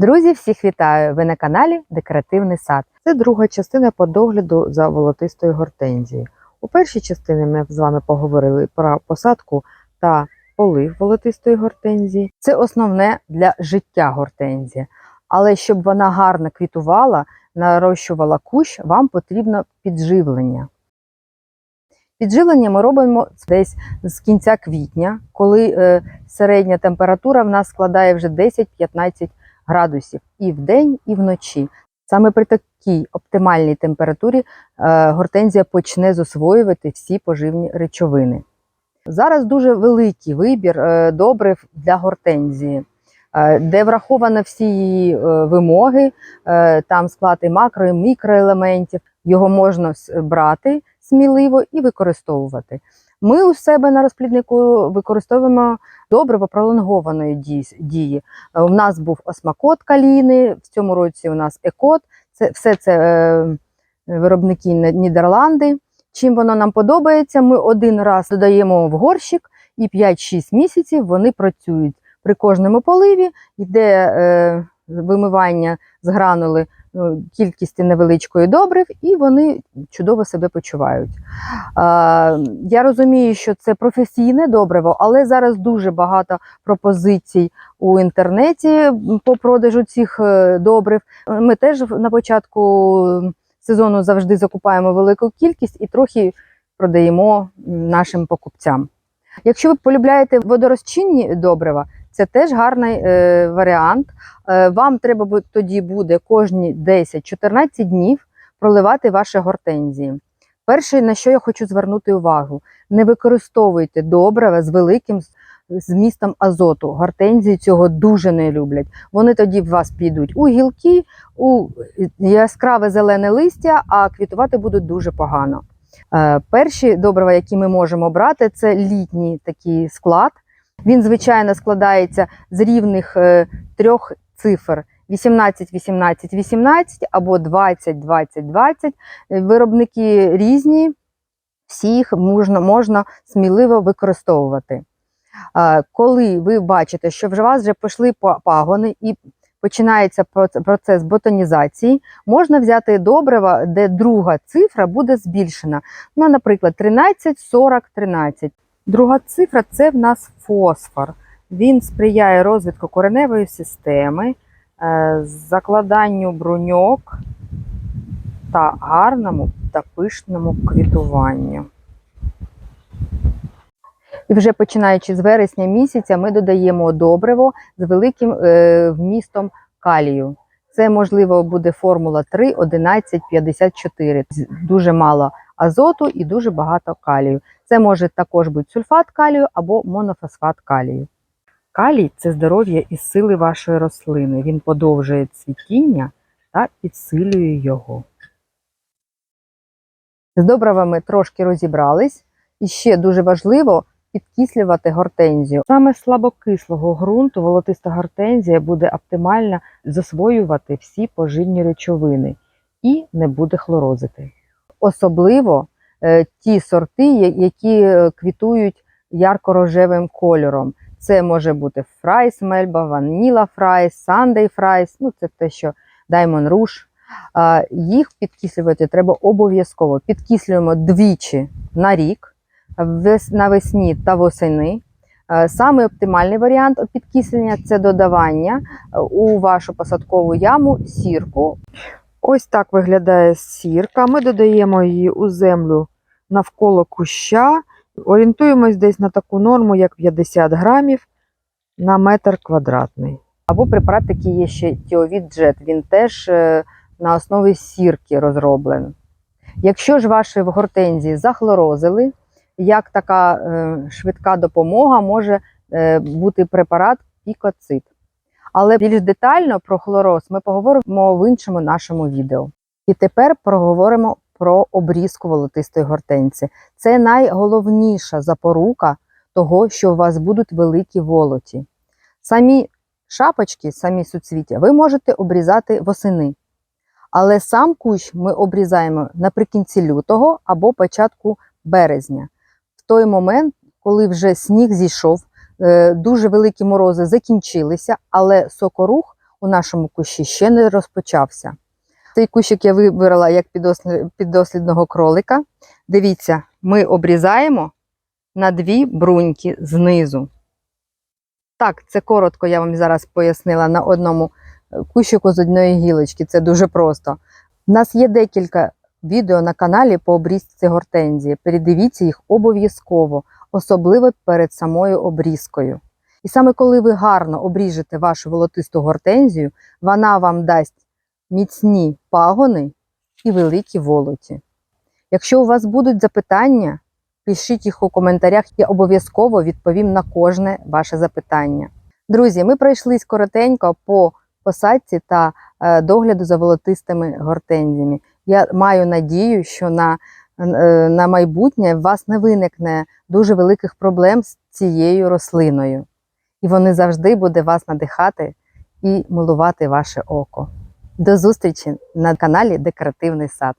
Друзі, всіх вітаю! Ви на каналі Декоративний сад. Це друга частина по догляду за волотистою гортензією. У першій частині ми з вами поговорили про посадку та полив волотистої гортензії. Це основне для життя гортензії. Але щоб вона гарно квітувала, нарощувала кущ, вам потрібно підживлення. Підживлення ми робимо десь з кінця квітня, коли е, середня температура в нас складає вже 10-15 градусів і вдень, і вночі. Саме при такій оптимальній температурі е, гортензія почне засвоювати всі поживні речовини. Зараз дуже великий вибір е, добрив для гортензії, е, де враховано всі її вимоги, там склад і макро, і мікроелементів. Його можна брати сміливо і використовувати. Ми у себе на розпліднику використовуємо добриво пролонгованої дії- дії. Е, У нас був осмакот каліни, в цьому році у нас екот. Це все це е, виробники Нідерланди. Чим воно нам подобається, ми один раз додаємо в горщик, і 5-6 місяців вони працюють. При кожному поливі йде е, вимивання з гранули е, кількості невеличкої добрив, і вони чудово себе почувають. Я розумію, що це професійне добриво, але зараз дуже багато пропозицій у інтернеті по продажу цих е, добрив. Ми теж на початку сезону завжди закупаємо велику кількість і трохи продаємо нашим покупцям. Якщо ви полюбляєте водорозчинні добрива, це теж гарний е, варіант. Е, вам треба тоді буде кожні 10-14 днів проливати ваші гортензії. Перше, на що я хочу звернути увагу, не використовуйте добрива з великим змістом азоту. Гортензії цього дуже не люблять. Вони тоді в вас підуть у гілки, у яскраве зелене листя, а квітувати будуть дуже погано. Е, перші добрива, які ми можемо брати, це літній такий склад. Він, звичайно, складається з рівних е, трьох цифр: 18, 18, 18 або 20, 20, 20. Е, Виробники різні, всі їх можна, можна сміливо використовувати. Коли ви бачите, що вже у вас вже пішли пагони і починається процес ботанізації, можна взяти добрива, де друга цифра буде збільшена. Ну, наприклад, 13, 40, 13. Друга цифра це в нас фосфор. Він сприяє розвитку кореневої системи, е, закладанню бруньок та гарному та пишному квітуванню. І вже починаючи з вересня місяця, ми додаємо добриво з великим е, вмістом калію. Це можливо буде формула 3, 11, 54. Дуже мало азоту і дуже багато калію. Це може також бути сульфат калію або монофосфат калію. Калій це здоров'я і сили вашої рослини. Він подовжує цвітіння та підсилює його. З добривами трошки розібрались. І ще дуже важливо підкислювати гортензію. Саме слабокислого ґрунту волотиста гортензія буде оптимально засвоювати всі поживні речовини і не буде хлорозити. Особливо ті сорти, які е, квітують ярко-рожевим кольором. Це може бути фрайс мельба, ваніла фрайс, сандей фрайс, ну це те, що Diamond Rouge. Їх підкислювати треба обов'язково. Підкислюємо двічі на рік, навесні та восени. Е, Саме оптимальний варіант підкислення це додавання е, у вашу посадкову яму сірку. Ось так виглядає сірка. Ми додаємо її у землю навколо куща. Орієнтуємось десь на таку норму, як 50 грамів на метр квадратний. Або препарат такий є ще Тіовід. Він теж е, на основі сірки розроблений. Якщо ж ваші гортензії захлорозили, як така е, швидка допомога може е, бути препарат пікоцит. Але більш детально про хлороз ми поговоримо в іншому нашому відео. І тепер проговоримо про обрізку волотистої гортензії. Це найголовніша запорука того, що у вас будуть великі волоті. Самі шапочки, самі суцвіття ви можете обрізати восени. Але сам кущ ми обрізаємо наприкінці лютого або початку березня. В той момент, коли вже сніг зійшов, дуже великі морози закінчилися, але сокорух у нашому кущі ще не розпочався. Цей кущик я вибрала як піддослідного кролика. Дивіться, ми обрізаємо на дві бруньки знизу. Так, це коротко я вам зараз пояснила на одному е, кущику з одної гілочки. Це дуже просто. У нас є декілька відео на каналі по обрізці гортензії. Передивіться їх обов'язково, особливо перед самою обрізкою. І саме коли ви гарно обріжете вашу волотисту гортензію, вона вам дасть міцні пагони і великі волоті. Якщо у вас будуть запитання, пишіть їх у коментарях, я обов'язково відповім на кожне ваше запитання. Друзі, ми пройшлись коротенько по посадці та е, догляду за волотистими гортензіями. Я маю надію, що на, на майбутнє у вас не виникне дуже великих проблем з цією рослиною. І вони завжди буде вас надихати і милувати ваше око. До зустрічі на каналі Декоративний сад.